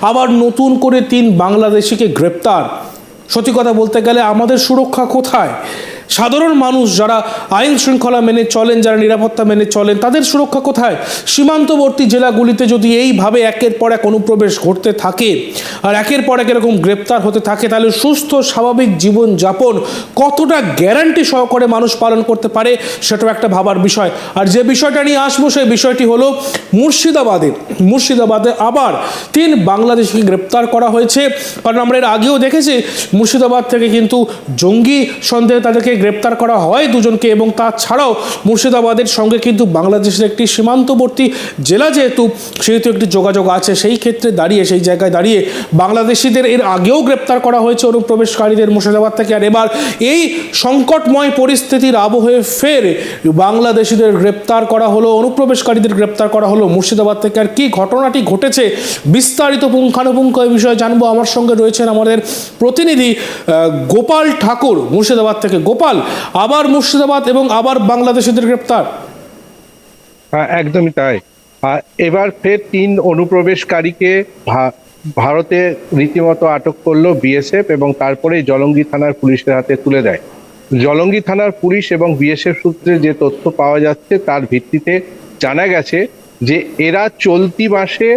আবার নতুন করে তিন বাংলাদেশিকে গ্রেপ্তার। সত্যি কথা বলতে গেলে আমাদের সুরক্ষা কোথায়? সাধারণ মানুষ যারা আইন শৃঙ্খলা মেনে চলেন, যারা নিরাপত্তা মেনে চলেন, তাদের সুরক্ষা কোথায়? সীমান্তবর্তী জেলাগুলিতে যদি এইভাবে একের পর এক অনুপ্রবেশ ঘটতে থাকে আর একের পর এক এরকম গ্রেপ্তার হতে থাকে, তাহলে সুস্থ, স্বাভাবিক জীবন যাপন কতটা গ্যারান্টি সহকারে মানুষ পালন করতে পারে, সেটাও একটা ভাবার বিষয়। আর যে বিষয়টা নিয়ে আসব, সেই বিষয়টি হলো মুর্শিদাবাদে। মুর্শিদাবাদে আবার তিন বাংলাদেশিকে গ্রেপ্তার করা হয়েছে। কারণ আমরা এর আগেও দেখেছি, মুর্শিদাবাদ থেকে কিন্তু জঙ্গি সন্দেহে তাদেরকে গ্রেপ্তার করা হয় দুজনকে এবং তাছাড়াও মুর্শিদাবাদের সঙ্গে কিন্তু বাংলাদেশের একটি সীমান্তবর্তী জেলা যেহেতু সেহেতু একটি যোগাযোগ আছে, সেই ক্ষেত্রে দাঁড়িয়ে, সেই জায়গায় দাঁড়িয়ে বাংলাদেশিদের এর আগেও গ্রেপ্তার করা হয়েছে অনুপ্রবেশকারীদের মুর্শিদাবাদ থেকে। আর এবার এই সংকটময় পরিস্থিতির আবহে ফের বাংলাদেশিদের গ্রেপ্তার করা হলো, অনুপ্রবেশকারীদের গ্রেপ্তার করা হলো মুর্শিদাবাদ থেকে। আর কি ঘটনাটি ঘটেছে বিস্তারিত পুঙ্খানুপুঙ্খ এই বিষয়ে জানব। আমার সঙ্গে রয়েছেন আমাদের প্রতিনিধি গোপাল ঠাকুর মুর্শিদাবাদ থেকে। গোপাল আবার মুর্শিদাবাদ এবং আবার বাংলাদেশিদের গ্রেপ্তার। হ্যাঁ একদমই তাই। এবার ফের তিন অনুপ্রবেশকারীকে ভারতে রীতিমতো আটক করল বিএসএফ এবং তারপরে জলঙ্গি থানার পুলিশের হাতে তুলে দেয়। জলঙ্গি থানার পুলিশ এবং বিএসএফ সূত্রে যে তথ্য পাওয়া যাচ্ছে তার ভিত্তিতে জানা গেছে যে এরা চলতি মাসে,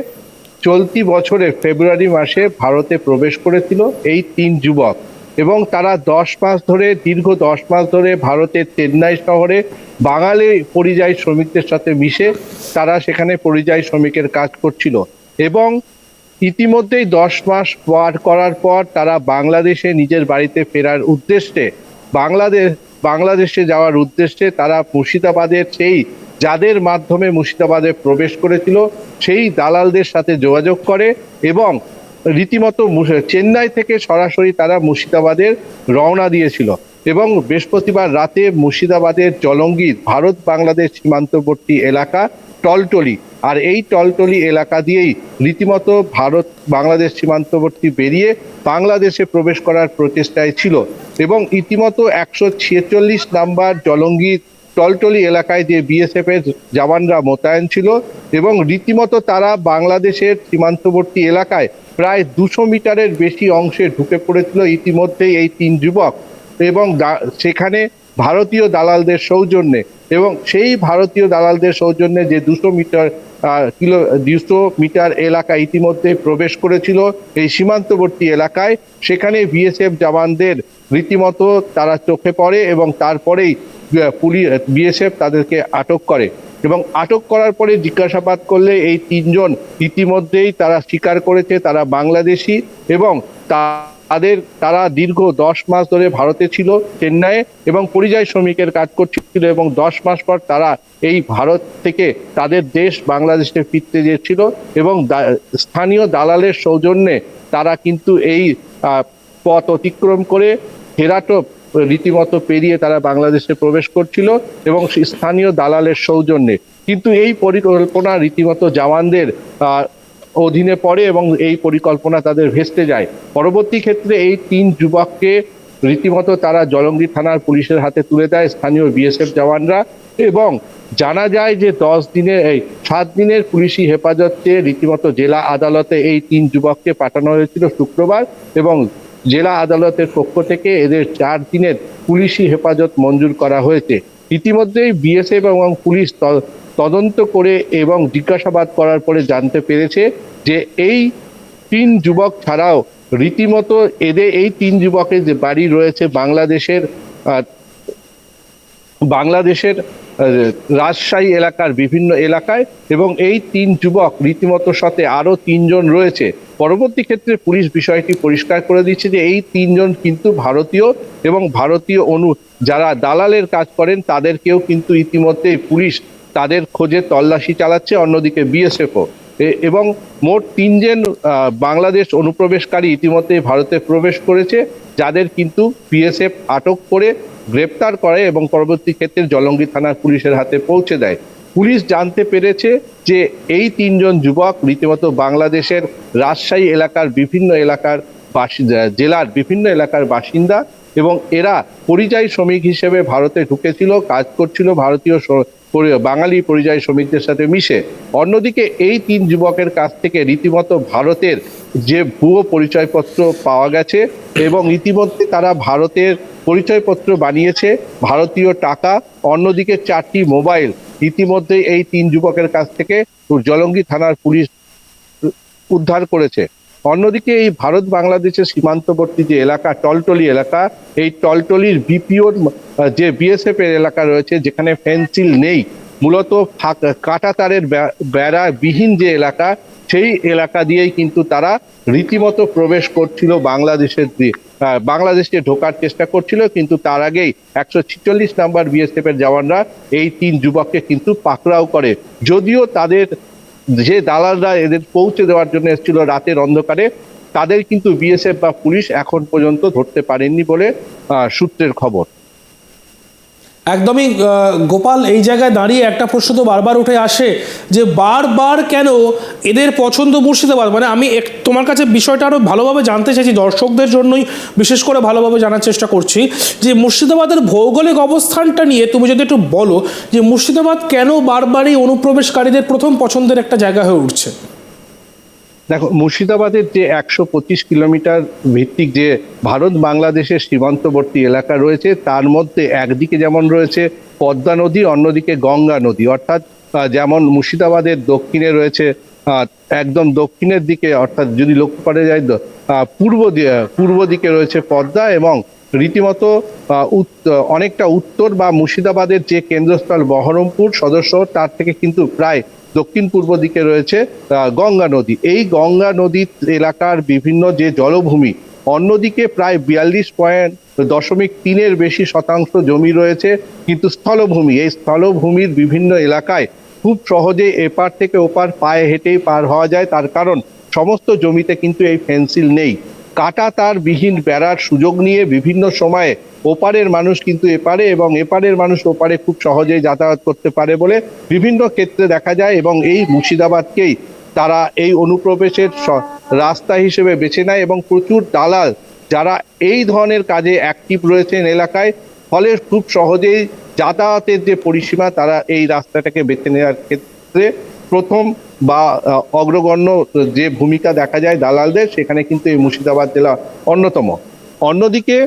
চলতি বছরে ফেব্রুয়ারি মাসে ভারতে প্রবেশ করেছিল। এই তিন যুবক এবং তারা দশ মাস ধরে, দীর্ঘ দশ মাস ধরে ভারতের চেন্নাই শহরে বাঙালি পরিযায়ী শ্রমিকদের সাথে মিশে তারা সেখানে পরিযায়ী শ্রমিকের কাজ করছিল। এবং ইতিমধ্যেই দশ মাস পার করার পর তারা বাংলাদেশে নিজের বাড়িতে ফেরার উদ্দেশ্যে, বাংলাদেশ, বাংলাদেশে যাওয়ার উদ্দেশ্যে তারা মুর্শিদাবাদের সেই যাদের মাধ্যমে মুর্শিদাবাদে প্রবেশ করেছিল, সেই দালালদের সাথে যোগাযোগ করে এবং রীতিমতো চেন্নাই থেকে সরাসরি তারা মুর্শিদাবাদের রওনা দিয়েছিল। এবং বৃহস্পতিবার রাতে মুর্শিদাবাদের জলঙ্গি ভারত বাংলাদেশ সীমান্তবর্তী এলাকা টলটলি। আর এই টলটলি এলাকা দিয়েই রীতিমতো ভারত বাংলাদেশ সীমান্তবর্তী বেরিয়ে বাংলাদেশে প্রবেশ করার প্রচেষ্টায় ছিল। এবং ইতিমতো একশো ছেচল্লিশ নাম্বার জলঙ্গি টলটলি এলাকায় যে বিএসএফ এর জওয়ানরা মোতায়েন ছিল এবং রীতিমতো তারা বাংলাদেশের সীমান্তবর্তী এলাকায় প্রায় দুশো মিটারের বেশি অংশে ঢুকে পড়েছিল ইতিমধ্যেই এই তিন যুবক এবং সেখানে ভারতীয় দালালদের সৌজন্যে এবং সেই ভারতীয় দালালদের সৌজন্যে যে দুশো মিটার কিলো, দুশো মিটার এলাকা ইতিমধ্যে প্রবেশ করেছিল এই সীমান্তবর্তী এলাকায়, সেখানে বিএসএফ জওয়ানদের রীতিমতো তারা চোখে পড়ে এবং তারপরেই পুলিশ বিএসএফ তাদেরকে আটক করে। এবং আটক করার পরে জিজ্ঞাসাবাদ করলে এই তিনজন ইতিমধ্যেই তারা স্বীকার করেছে তারা বাংলাদেশি এবং তাদের, তারা দীর্ঘ দশ মাস ধরে ভারতে ছিল চেন্নাইয়ে এবং পরিযায়ী শ্রমিকের কাজ করছিল এবং দশ মাস পর তারা এই ভারত থেকে তাদের দেশ বাংলাদেশে ফিরতে চেয়েছিল এবং স্থানীয় দালালের সৌজন্যে তারা কিন্তু এই পথ অতিক্রম করে হেরাটো রীতিমতো পেরিয়ে তারা বাংলাদেশে প্রবেশ করছিল এবং স্থানীয় দালালের সৌজন্যে। কিন্তু এই পরিকল্পনা রীতিমতো জওয়ানদের অধীনে পড়ে এবং এই পরিকল্পনা তাদের ভেস্তে যায়। পরবর্তী ক্ষেত্রে এই তিন যুবককে রীতিমতো তারা জলঙ্গি থানার পুলিশের হাতে তুলে দেয় স্থানীয় বিএসএফ জওয়ানরা এবং জানা যায় যে দশ দিনের এই সাত দিনের পুলিশি হেফাজত রীতিমতো জেলা আদালতে এই তিন যুবককে পাঠানো হয়েছিল শুক্রবার এবং জেলা আদালতের পক্ষ থেকে এদের চার দিনের পুলিশি হেফাজত মঞ্জুর করা হয়েছে। ইতিমধ্যেই বিএসএফ এবং পুলিশ তদন্ত করে এবং জিজ্ঞাসাবাদ করার পরে জানতে পেরেছে যে এই তিন যুবক ছাড়াও রীতিমতো এদের এই তিন যুবকের যে বাড়ি রয়েছে বাংলাদেশের বাংলাদেশের রাজশাহী এলাকার বিভিন্ন এলাকায় এবং এই তিন যুবক রীতিমতো সাথে আরও তিনজন রয়েছে। পরবর্তী ক্ষেত্রে পুলিশ বিষয়টি পরিষ্কার করে দিচ্ছে যে এই তিনজন কিন্তু ভারতীয় এবং ভারতীয় অনু, যারা দালালের কাজ করেন তাদেরকেও কিন্তু ইতিমধ্যে পুলিশ তাদের খোঁজে তল্লাশি চালাচ্ছে, অন্যদিকে বিএসএফও। এবং মোট তিনজন বাংলাদেশ অনুপ্রবেশকারী ইতিমধ্যে ভারতে প্রবেশ করেছে, যাদের কিন্তু বিএসএফ আটক করে গ্রেপ্তার করে এবং পরবর্তী ক্ষেত্রে জলঙ্গি থানার পুলিশের হাতে পৌঁছে দেয়। পুলিশ জানতে পেরেছে যে এই তিনজন যুবক রীতিমতো বাংলাদেশের রাজশাহী এলাকার বিভিন্ন এলাকার বাসিন্দা জেলার বিভিন্ন এলাকার বাসিন্দা এবং এরা পরিযায়ী শ্রমিক হিসেবে ভারতে ঢুকেছিল, কাজ করছিল, ভারতীয় বাঙালি পরিযায়ী শ্রমিকদের সাথে মিশে। অন্যদিকে এই তিন যুবকের কাছ থেকে রীতিমতো ভারতের যে ভুয়ো পরিচয়পত্র পাওয়া গেছে এবং ইতিমধ্যে তারা ভারতের পরিচয়পত্র বানিয়েছে, ভারতীয় টাকা, অন্যদিকে চারটি মোবাইল। ইতিমধ্যে এই তিন যুবকের কাছ থেকে জলঙ্গি থানার পুলিশ উদ্ধার করেছে। অন্যদিকে এই ভারত বাংলাদেশের সীমান্তবর্তী যে এলাকা, টলটলি এলাকা, এই টলটলির বিপিওর যে বিএসএফ এর এলাকা রয়েছে, যেখানে ফেন্সিল নেই মূলত কাঁটা তারের বেড়া বিহীন যে এলাকা সেই এলাকা দিয়েই কিন্তু তারা রীতিমতো প্রবেশ করছিল বাংলাদেশের দিয়ে আহ, বাংলাদেশে ঢোকার চেষ্টা করছিল কিন্তু তার আগেই একশো ছিচল্লিশ নাম্বার বিএসএফ এর জওয়ানরা এই তিন যুবককে কিন্তু পাকড়াও করে। যদিও তাদের যে দালালরা এদের পৌঁছে দেওয়ার জন্য এসেছিল রাতের অন্ধকারে তাদের কিন্তু বিএসএফ বা পুলিশ এখন পর্যন্ত ধরতে পারেননি বলে সূত্রের খবর। একদমই গোপাল এই জায়গায় দাঁড়িয়ে একটা প্রশ্ন তো বারবার উঠে আসে যে বারবার কেন এদের পছন্দ মুর্শিদাবাদ? মানে আমি এক- তোমার কাছে বিষয়টা আরও ভালোভাবে জানতে চাইছি, দর্শকদের জন্যই বিশেষ করে ভালোভাবে জানার চেষ্টা করছি যে মুর্শিদাবাদের ভৌগোলিক অবস্থানটা নিয়ে তুমি যদি একটু বলো যে মুর্শিদাবাদ কেন বারবারই অনুপ্রবেশকারীদের প্রথম পছন্দের একটা জায়গা হয়ে উঠছে? দেখো, মুর্শিদাবাদের যে একশো পঁচিশ কিলোমিটার ভিত্তিক যে ভারত বাংলাদেশের সীমান্তবর্তী এলাকা রয়েছে, তার মধ্যে একদিকে যেমন রয়েছে পদ্মা নদী, অন্যদিকে গঙ্গা নদী। অর্থাৎ যেমন মুর্শিদাবাদের দক্ষিণে রয়েছে একদম দক্ষিণের দিকে, অর্থাৎ যদি লক্ষ্য করা যায় পূর্ব পূর্ব দিকে রয়েছে পদ্মা এবং রীতিমতো অনেকটা উত্তর বা মুর্শিদাবাদের যে কেন্দ্রস্থল বহরমপুর সদস্য তার থেকে কিন্তু প্রায় দক্ষিণ পূর্ব দিকে রয়েছে গঙ্গা নদী। এই গঙ্গা নদী এলাকার বিভিন্ন যে জলভূমি, অন্যদিকে প্রায় বিয়াল্লিশ পয়েন্ট দশমিক তিনের বেশি শতাংশ জমি রয়েছে, কিন্তু স্থলভূমি, এই স্থলভূমির বিভিন্ন এলাকায় খুব সহজে এপার থেকে ওপার পায়ে হেঁটেই পার হওয়া যায়। তার কারণ, সমস্ত জমিতে কিন্তু এই ফেন্সিল নেই। কাটা তার বিহীন বেড়ার সুযোগ নিয়ে বিভিন্ন সময়ে ওপারের মানুষ কিন্তু এপারে এবং এপারের মানুষ ওপারে খুব সহজেই যাতায়াত করতে পারে বলে বিভিন্ন ক্ষেত্রে দেখা যায় এবং এই মুর্শিদাবাদকেই তারা এই অনুপ্রবেশের রাস্তা হিসেবে বেছে নেয় এবং প্রচুর দালাল যারা এই ধরনের কাজে অ্যাক্টিভ রয়েছেন এলাকায়, ফলে খুব সহজেই যাতায়াতের যে পরিসীমা তারা এই রাস্তাটাকে বেছে নেওয়ার ক্ষেত্রে প্রথম বা অগ্রগণ্য যে ভূমিকা দেখা যায় দালালদের, সেখানে কিন্তু এই মুর্শিদাবাদ জেলা অন্যতম। অন্যদিকে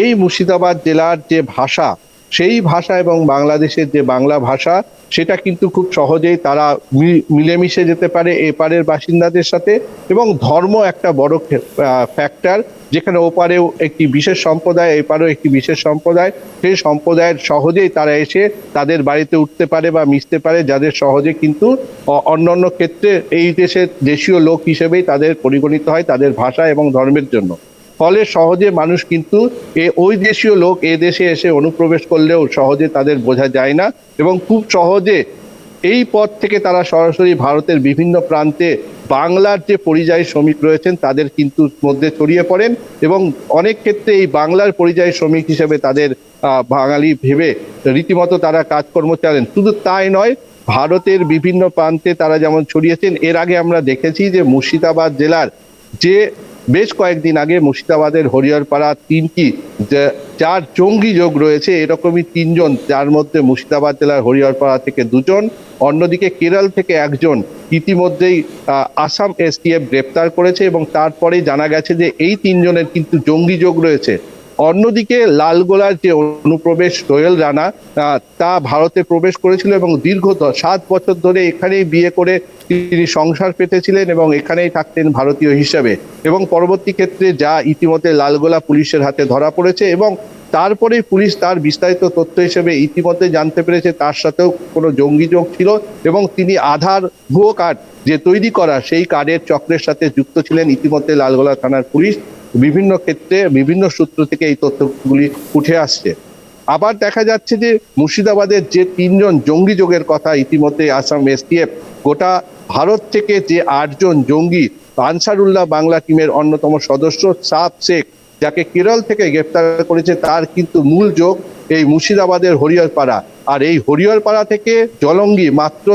এই মুর্শিদাবাদ জেলার যে ভাষা, সেই ভাষা এবং বাংলাদেশের যে বাংলা ভাষা, সেটা কিন্তু খুব সহজেই তারা মিলেমিশে যেতে পারে এপারের বাসিন্দাদের সাথে এবং ধর্ম একটা বড় ফ্যাক্টর যেখানে ওপারেও একটি বিশেষ সম্প্রদায়, এপারেও একটি বিশেষ সম্প্রদায়। সেই সম্প্রদায়ের সহজেই তারা এসে তাদের বাড়িতে উঠতে পারে বা মিশতে পারে, যাদের সহজে কিন্তু অন্যান্য ক্ষেত্রে এই দেশের দেশীয় লোক হিসেবেই তাদের পরিগণিত হয় তাদের ভাষা এবং ধর্মের জন্য। ফলে সহজে মানুষ কিন্তু এ ওই দেশীয় লোক এ দেশে এসে অনুপ্রবেশ করলেও সহজে তাদের বোঝা যায় না এবং খুব সহজে এই পথ থেকে তারা সরাসরি ভারতের বিভিন্ন প্রান্তে বাংলার যে পরিযায়ী শ্রমিক রয়েছেন তাদের কিন্তু মধ্যে ছড়িয়ে পড়েন এবং অনেক ক্ষেত্রে এই বাংলার পরিযায়ী শ্রমিক হিসেবে তাদের বাঙালি ভেবে রীতিমতো তারা কাজকর্ম চালেন। শুধু তাই নয়, ভারতের বিভিন্ন প্রান্তে তারা যেমন ছড়িয়েছেন, এর আগে আমরা দেখেছি যে মুর্শিদাবাদ জেলার যে বেশ কয়েকদিন আগে মুর্শিদাবাদের হরিহরপাড়া তিনটি চার জঙ্গি যোগ রয়েছে, এরকমই তিনজন, যার মধ্যে মুর্শিদাবাদ জেলার হরিহরপাড়া থেকে দুজন, অন্যদিকে কেরল থেকে একজন, ইতিমধ্যেই আসাম এসটিএফ গ্রেপ্তার করেছে এবং তারপরে জানা গেছে যে এই তিনজনের কিন্তু জঙ্গি যোগ রয়েছে। অন্যদিকে লালগোলার যে অনুপ্রবেশ দোয়েল রানা তা ভারতে প্রবেশ করেছিল এবং দীর্ঘ সাত বছর ধরে এখানেই বিয়ে করে তিনি সংসার পেতেছিলেন এবং এখানেই থাকতেন ভারতীয় হিসাবে। এবং পরবর্তী ক্ষেত্রে যা ইতিমধ্যে লালগোলা পুলিশের হাতে ধরা পড়েছে এবং তারপরে পুলিশ তার বিস্তারিত তথ্য হিসেবে ইতিমধ্যে জানতে পেরেছে, তার সাথেও কোনো জঙ্গি যোগ ছিল এবং তিনি আধার, ভুয়ো কার্ড যে তৈরি করা সেই কার্ডের চক্রের সাথে যুক্ত ছিলেন ইতিমধ্যে লালগোলা থানার পুলিশ। বিভিন্ন ক্ষেত্রে, বিভিন্ন সূত্র থেকে এই তথ্যগুলি উঠে আসছে। আবার দেখা যাচ্ছে যে মুর্শিদাবাদের যে তিনজন জঙ্গি যোগের কথা ইতিমধ্যে আসাম এসটিএফ, গোটা ভারত থেকে যে আটজন জঙ্গি, আনসারুল্লাহ বাংলা টিমের অন্যতম সদস্য সাব শেখ, যাকে কেরল থেকে গ্রেপ্তার করেছে, তার কিন্তু মূল যোগ এই মুর্শিদাবাদের হরিহরপাড়া। আর এই হরিহরপাড়া থেকে জলঙ্গি মাত্র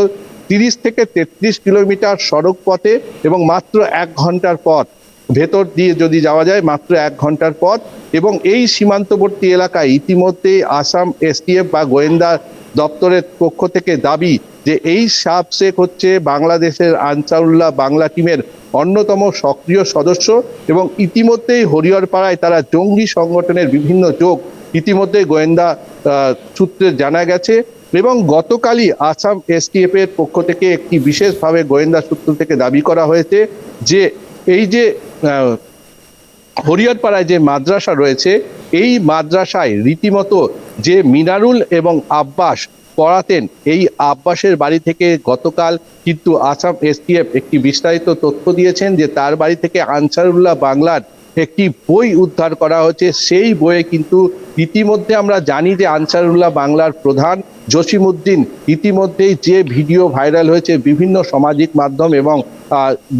তিরিশ থেকে তেত্রিশ কিলোমিটার সড়ক পথে এবং মাত্র এক ঘণ্টার পথ। ভেতর দিয়ে যদি যাওয়া যায় মাত্র এক ঘণ্টার পথ এবং এই সীমান্তবর্তী এলাকায় ইতিমধ্যে আসাম এসটিএফ বা গোয়েন্দা দপ্তরের পক্ষ থেকে দাবি যে এই সাপ শেখ হচ্ছে বাংলাদেশের আনসারুল্লাহ বাংলা টিমের অন্যতম সক্রিয় সদস্য এবং ইতিমধ্যেই হরিহরপাড়ায় তারা জঙ্গি সংগঠনের বিভিন্ন যোগ ইতিমধ্যে গোয়েন্দা সূত্রে জানা গেছে এবং গতকালই আসাম এসটিএফ এর পক্ষ থেকে একটি বিশেষভাবে গোয়েন্দা সূত্র থেকে দাবি করা হয়েছে যে এই যে হরিয়ারপাড়ায় যে মাদ্রাসা রয়েছে, এই মাদ্রাসায় রীতিমতো যে মিনারুল এবং আব্বাস পড়াতেন, এই আব্বাসের বাড়ি থেকে গতকাল কিন্তু আসাম এসটিএফ একটি বিস্তারিত তথ্য দিয়েছেন যে তার বাড়ি থেকে আনসারুল্লাহ বাংলার একটি বই উদ্ধার করা হয়েছে। সেই বইয়ে কিন্তু ইতিমধ্যে আমরা জানি যে আনসারুল্লাহ বাংলার প্রধান জসিমউদ্দিন ইতিমধ্যেই যে ভিডিও ভাইরাল হয়েছে বিভিন্ন সামাজিক মাধ্যম এবং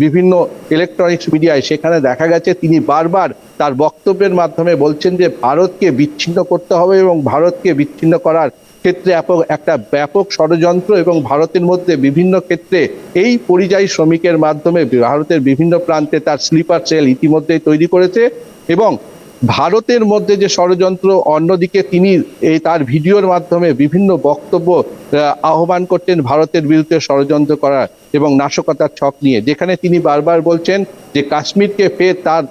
বিভিন্ন ইলেকট্রনিক্স মিডিয়ায় সেখানে দেখা গেছে তিনি বারবার তার বক্তব্যের মাধ্যমে বলছেন যে ভারতকে বিচ্ছিন্ন করতে হবে এবং ভারতকে বিচ্ছিন্ন করার ক্ষেত্রে একটা ব্যাপক ষড়যন্ত্র এবং ভারতের মধ্যে বিভিন্ন ক্ষেত্রে এই পরিযায়ী শ্রমিকের মাধ্যমে ভারতের বিভিন্ন প্রান্তে তার স্লিপার সেল ইতিমধ্যেই তৈরি করেছে এবং ভারতের মধ্যে যে ষড়যন্ত্র, অন্যদিকে তিনি এই তার ভিডিওর মাধ্যমে বিভিন্ন বক্তব্য আহ্বান করতেন ভারতের বিরুদ্ধে ষড়যন্ত্র করার এবং নাশকতার ছক নিয়ে, যেখানে তিনি বারবার বলছেন যে কাশ্মীরকে ফের তার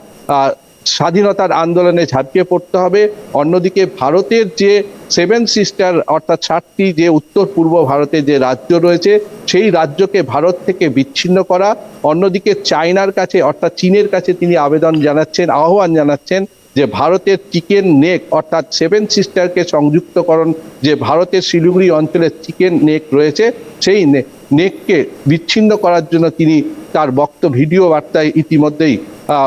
স্বাধীনতার আন্দোলনে ঝাঁপিয়ে পড়তে হবে। অন্যদিকে ভারতের যে সেভেন সিস্টার অর্থাৎ সাতটি যে উত্তর পূর্ব ভারতে যে রাজ্য রয়েছে, সেই রাজ্যকে ভারত থেকে বিচ্ছিন্ন করা। অন্যদিকে চায়নার কাছে অর্থাৎ চীনের কাছে তিনি আবেদন জানাচ্ছেন, আহ্বান জানাচ্ছেন যে ভারতের চিকেন নেক, অর্থাৎ সেভেন সিস্টারকে সংযুক্তকরণ যে ভারতের শিলিগুড়ি অঞ্চলের চিকেন নেক রয়েছে, সেই নেককে বিচ্ছিন্ন করার জন্য তিনি তার বক্ত, ভিডিও বার্তায় ইতিমধ্যেই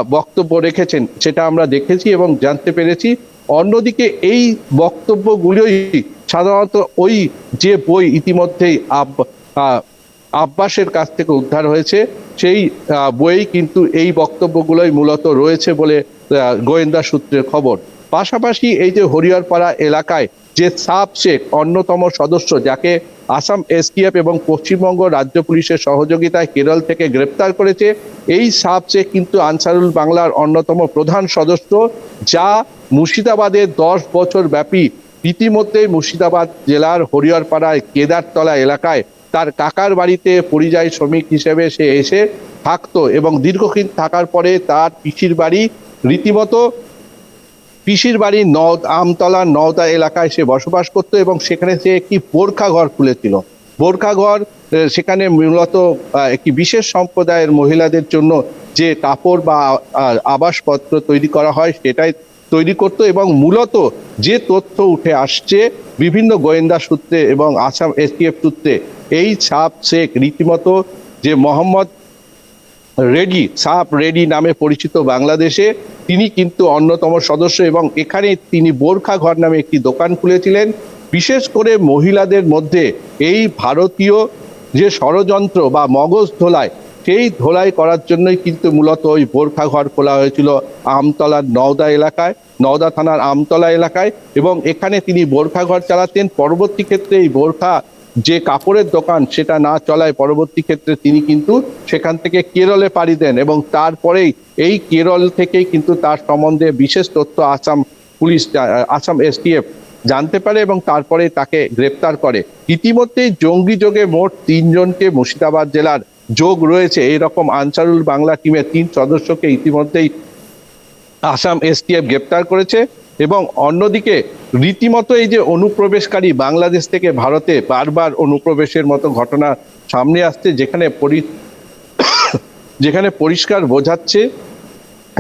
বক্তব্য রেখেছেন, সেটা আমরা দেখেছি এবং জানতে পেরেছি। অন্যদিকে এই বক্তব্যগুলোই সাধারণত ওই যে বই ইতিমধ্যেই আব- আব্বাসের কাছ থেকে উদ্ধার হয়েছে, সেই বইয়ে কিন্তু এই বক্তব্যগুলোই মূলত রয়েছে বলে গোয়েন্দা সূত্রের খবর। পাশাপাশি এই যে হরিহরপাড়া এলাকায় যে সাব শেখ, অন্যতম সদস্য, যাকে আসাম এসটিএফ এবং পশ্চিমবঙ্গ রাজ্য পুলিশের সহযোগিতায় কেরল থেকে গ্রেপ্তার করেছে, এই সাব শেখ কিন্তু আনসারুল বাংলার অন্যতম প্রধান সদস্য, যা মুর্শিদাবাদের দশ বছর ব্যাপী ইতিমধ্যেই মুর্শিদাবাদ জেলার হরিহরপাড়ায় কেদারতলা এলাকায় তার কাকার বাড়িতে পরিযায়ী শ্রমিক হিসেবে সে এসে থাকতো এবং দীর্ঘদিন থাকার পরে তার পিসির বাড়ি রীতিমতো পিসির বাড়ি নদ আমতলা নওদা এলাকায় সে বসবাস করতো এবং সেখানে সে একটি বোরখা ঘর খুলেছিল। বোরখা ঘর সেখানে মূলত একটি বিশেষ সম্প্রদায়ের মহিলাদের জন্য যে কাপড় বা আবাসপত্র তৈরি করা হয় সেটাই তৈরি করতো এবং মূলত যে তথ্য উঠে আসছে বিভিন্ন গোয়েন্দা সূত্রে এবং আসাম এসটিএফ সূত্রে, এই সাপ শেখ রীতিমতো যে মোহাম্মদ রেডি, সাপ রেডি নামে পরিচিত বাংলাদেশে। তিনি কিন্তু অন্যতম সদস্য এবং এখানে তিনি বোরখা ঘর নামে একটি দোকান খুলেছিলেন। বিশেষ করে মহিলাদের মধ্যে এই ভারতীয় যে ষড়যন্ত্র বা মগজ ধোলায় সেই ধোলাই করার জন্যই কিন্তু মূলত ওই বোরখা ঘর খোলা হয়েছিল আমতলার নওদা এলাকায়, নওদা থানার আমতলা এলাকায়। এবং এখানে তিনি বোরখা ঘর চালাতেন। পরবর্তী ক্ষেত্রে এই বোরখা যে কাপড়ের দোকান সেটা না চলায় পরবর্তী ক্ষেত্রে তিনি কিন্তু সেখান থেকে কেরলে পাড়ি দেন এবং তারপরেই এই কেরল থেকেই কিন্তু তার সম্বন্ধে বিশেষ তথ্য আসাম পুলিশ আসাম এসটিএফ জানতে পারে এবং তারপরে তাকে গ্রেপ্তার করে। ইতিমধ্যেই জঙ্গি যোগে মোট তিনজনকে মুর্শিদাবাদ জেলার যোগ রয়েছে। এইরকম আনসারুল বাংলা টিমের তিন সদস্যকে ইতিমধ্যেই আসাম এসটিএফ গ্রেপ্তার করেছে। এবং অন্যদিকে রীতিমতো এই যে অনুপ্রবেশকারী বাংলাদেশ থেকে ভারতে বারবার অনুপ্রবেশের মতো ঘটনা সামনে আসছে, যেখানে পরি, যেখানে পরিষ্কার বোঝাচ্ছে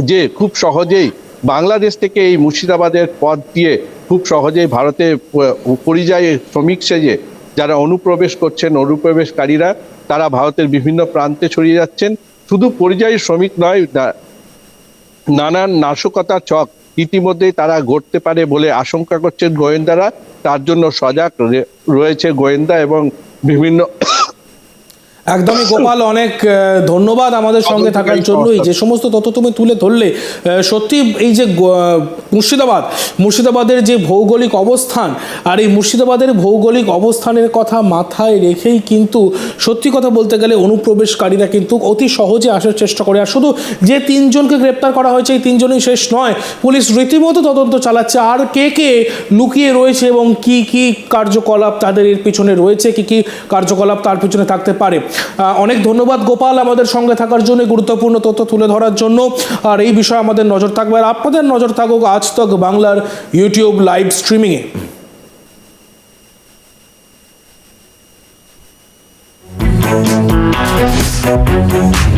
যে খুব সহজেই বাংলাদেশ থেকে এই মুর্শিদাবাদের পথ দিয়ে খুব সহজেই ভারতে পরিযায়ী শ্রমিক সেজে যারা অনুপ্রবেশ করছেন অনুপ্রবেশকারীরা, তারা ভারতের বিভিন্ন প্রান্তে ছড়িয়ে যাচ্ছেন। শুধু পরিযায়ী শ্রমিক নয় নানান নাশকতা চক ইতিমধ্যেই তারা ঘটতে পারে বলে আশঙ্কা করছেন গোয়েন্দারা। তার জন্য সজাগ রয়েছে গোয়েন্দা এবং বিভিন্ন একদমই গোপাল অনেক ধন্যবাদ আমাদের সঙ্গে থাকার জন্যই। যে সমস্ত তথ্য তুমি তুলে ধরলে সত্যি এই যে মুর্শিদাবাদ মুর্শিদাবাদের যে ভৌগোলিক অবস্থান আর এই মুর্শিদাবাদের ভৌগোলিক অবস্থানের কথা মাথায় রেখেই কিন্তু সত্যি কথা বলতে গেলে অনুপ্রবেশকারীরা কিন্তু অতি সহজে আসার চেষ্টা করে। আর শুধু যে তিনজনকে গ্রেপ্তার করা হয়েছে এই তিনজনই শেষ নয় পুলিশ রীতিমতো তদন্ত চালাচ্ছে। আর কে কে লুকিয়ে রয়েছে এবং কি কি কার্যকলাপ তাদের এর পিছনে রয়েছে কি কি কার্যকলাপ তার পিছনে থাকতে পারে? অনেক ধন্যবাদ গোপাল আমাদের সঙ্গে থাকার জন্য গুরুত্বপূর্ণ তথ্য তুলে ধরার জন্য। আর এই বিষয়ে আমাদের নজর থাকবে আর আপনাদের নজর থাকুক আজ তক বাংলার ইউটিউব লাইভ স্ট্রিমিংয়ে Thank